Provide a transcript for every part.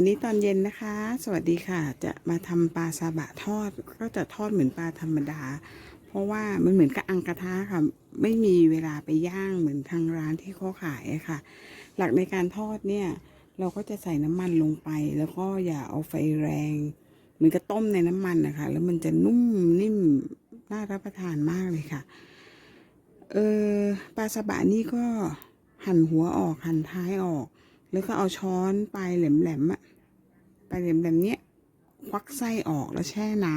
วันนี้ตอนเย็นนะคะ สวัสดีค่ะ จะมาทำปลาซาบะทอด ก็จะทอดเหมือนปลาธรรมดา เพราะว่ามันเหมือนกับอังกระทะค่ะ ไม่มีเวลาไปย่างเหมือนทางร้านที่เขาขายค่ะ หลักในการทอดเนี่ย เราก็จะใส่น้ำมันลงไป แล้วก็อย่าเอาไฟแรง เหมือนกับต้มในน้ำมันนะคะ แล้วมันจะนุ่มนิ่มน่ารับประทานมากเลยค่ะ เออปลาซาบะนี่ก็หั่นหัวออกหั่นท้ายออกแล้วก็เอาช้อนปลายแหลมๆอะ ปลายแหลมๆเนี้ควักไส้ออกแล้วแช่น้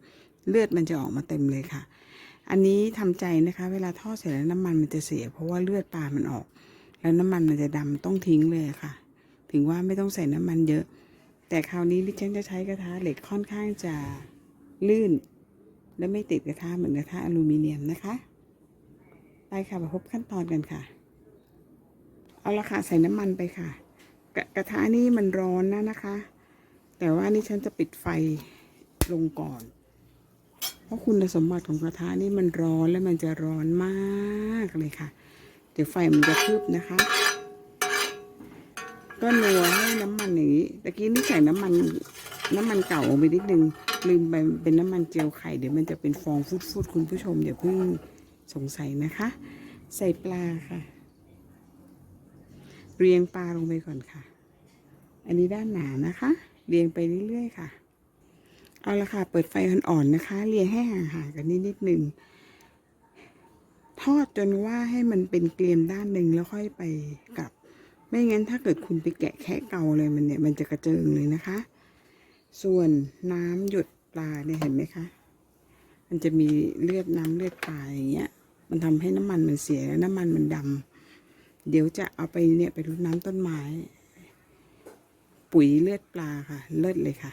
ำเลือดมันจะออกมาเต็มเลยค่ะ อันนี้ทำใจนะคะ เวลาทอดเสร็จแล้วน้ำมันมันจะเสีย เพราะว่าเลือดปลามันออก แล้วน้ำมันมันจะดำต้องทิ้งเลยค่ะ ถึงว่าไม่ต้องใส่น้ำมันเยอะ แต่คราวนี้ดิฉันจะใช้กระทะเหล็กค่อนข้างจะลื่น และไม่ติดกระทะเหมือนกระทะอลูมิเนียมนะคะไปค่ะมาพบขั้นตอนกันค่ะ เอาละค่ะใส่น้ำมันไปค่ะ กระกระทะนี่มันร้อนนะนะคะ แต่ว่านี่ฉันจะปิดไฟลงก่อน เพราะคุณสมบัติของกระทะนี่มันร้อนและมันจะร้อนมากเลยค่ะ เดี๋ยวไฟมันจะคืบนะคะ ก็นัวให้น้ำมันอย่างนี้ตะกี้นี่ใส่น้ำมันน้ำมันเก่าไปนิดนึงลืมไปเป็นน้ำมันเจียวไข่เดี๋ยวมันจะเป็นฟองฟุดๆคุณผู้ชมอย่าเพิ่งสงสัยนะคะ ใส่ปลาค่ะ เรียงปลาลงไปก่อนค่ะ อันนี้ด้านหนานะคะ เรียงไปเรื่อยๆค่ะ เอาละค่ะ เปิดไฟอ่อนๆนะคะ เรียงให้ห่างๆกันนิดนิดนึงทอดจนว่าให้มันเป็นเกลียมด้านหนึ่งแล้วค่อยไปกลับ ไม่งั้นถ้าเกิดคุณไปแกะแคะเกาเลยมันเนี่ยมันจะกระเจิงเลยนะคะ ส่วนน้ำหยดปลาเนี่ยเห็นไหมคะ มันจะมีเลือดน้ำเลือดปลาอย่างเงี้ย มันทำให้น้ำมันมันเสียแล้วน้ำมันมันดำเดี๋ยวจะเอาไปเนี่ยไปรดน้ำต้นไม้ ปุ๋ยเลือดปลาค่ะ เลิศเลยค่ะ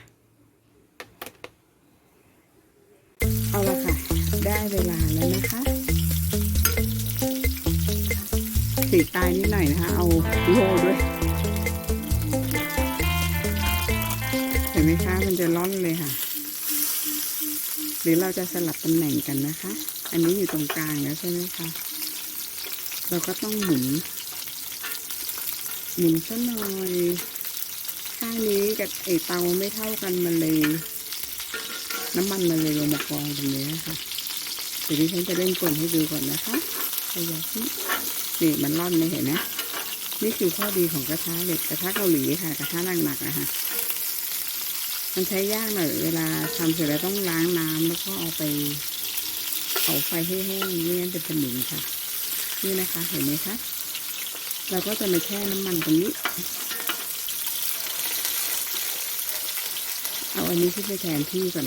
เอาละค่ะ ได้เวลาแล้วนะคะสีตายนิดหน่อยนะคะ เอาโล่ด้วย เห็นไหมคะ มันจะร่อนเลยค่ะ หรือเราจะสลับตำแหน่งกันนะคะ อันนี้อยู่ตรงกลางแล้วใช่ไหมคะ เราก็ต้องหมุน หมุนซะหน่อย ข้างนี้กับไอเตาไม่เท่ากันมันเลย น้ำมันมันเลยลงมากองตรงนี้ค่ะเดี๋ยวดิฉันจะเล่นกลนให้ดูก่อนนะคะขยับนี่นี่มันร่อนเลยเห็นไหมนี่คือข้อดีของกระทะเหล็กกระทะเกาหลีค่ะ กระทะหนักๆอะค่ะมันใช้ยากหน่อยเวลาทำเสร็จแล้วต้องล้างน้ำแล้วก็เอาไปเผาไฟให้แห้งไม่งั้นจะเป็นหนิมค่ะ นี่นะคะเห็นไหมคะเราก็จะมาแช่น้ำมันตรงนี้ เอาอันนี้ขึ้นไปแทนที่ก่อน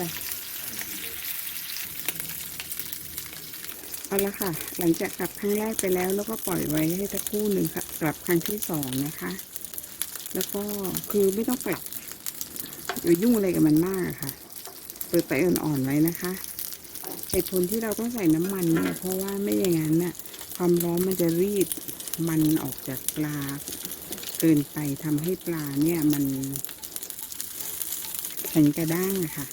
อะไรเอาละค่ะ หลังจากกลับครั้งแรกไปแล้ว แล้วก็ปล่อยไว้ให้สักคู่หนึ่งค่ะ กลับครั้งที่สองนะคะ แล้วก็คือไม่ต้องไปหรือยุ่งอะไรกับมันมากค่ะ เปิดไฟอ่อนๆไว้นะคะเหตุผลที่เราต้องใส่น้ำมันเนี่ยเพราะว่าไม่อย่างนั้นน่ะความร้อนมันจะรีดมันออกจากปลาเกินไปทำให้ปลาเนี่ยมันแข็งกระด้างอะค่ะ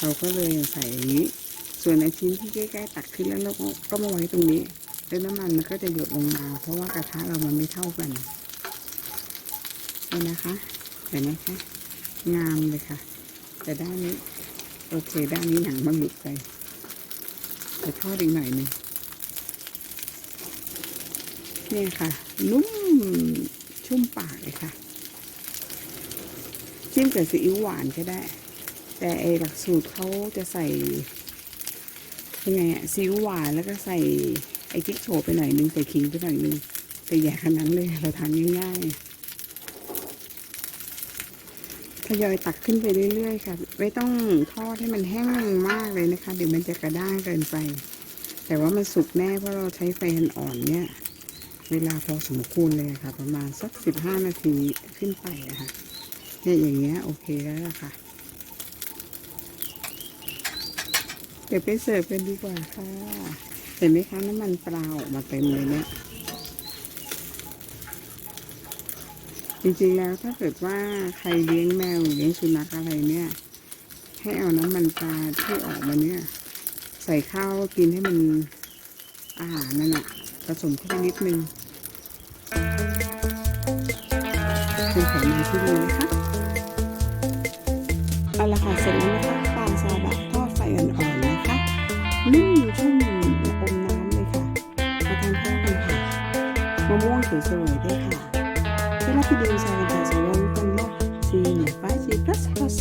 เราก็เลยใส่อย่างนี้ ส่วนไอชิ้นที่ใกล้ๆตักขึ้นแล้วเราก็ก็มาไว้ตรงนี้ แล้วน้ำมันมันก็จะหยดลงมา เพราะว่ากระทะเรามันไม่เท่ากันเห็นนะคะเห็นไหมคะงามเลยค่ะ แต่ด้านนี้โอเคด้านนี้หนังมันหลุดไปจะทอดอีกหน่อยหนึ่งเนี่ยค่ะ นุ่มชุ่มปากเลยค่ะ จิ้มกับซีอิ๊วหวานก็ได้ แต่ไอหลักสูตรเขาจะใส่ยังไงอะซีอิ๊วหวานแล้วก็ใส่ไอจิ๊กโฉไปหน่อยนึงใส่ขิงไปหน่อยนึงแต่อย่าขนาดเลยเราทานง่ายๆทยอยตักขึ้นไปเรื่อยๆค่ะ ไม่ต้องทอดให้มันแห้งมากเลยนะคะ เดี๋ยวมันจะกระด้างเกินไป แต่ว่ามันสุกแน่เพราะเราใช้ไฟอ่อนๆเนี่ย เวลาพอสมควรเลยค่ะ ประมาณสักสิบห้านาทีขึ้นไปนะคะเนี่ยอย่างเงี้ยโอเคแล้วล่ะค่ะ เดี๋ยวไปเสิร์ฟกันดีกว่าค่ะ เห็นไหมคะน้ำมันปลาออกมาเต็มเลยเนี่ยจริงๆแล้วถ้าเกิดว่าใครเลี้ยงแมวเลี้ยงสุนัขอะไรเนี่ย ให้เอาน้ำมันปลาที่ออกมาเนี่ย ใส่ข้าวกินให้มันอาหารนั่นแหะผสมเข้าไปนิดนึงเป็นไขมันที่ดีนะคะเอาละค่ะเสร็จแล้วนะคะ สวยๆด้วยค่ะสำหรับวิดีโอชาลิกาชาแนลก็มาซีนไฟซีพ plus plus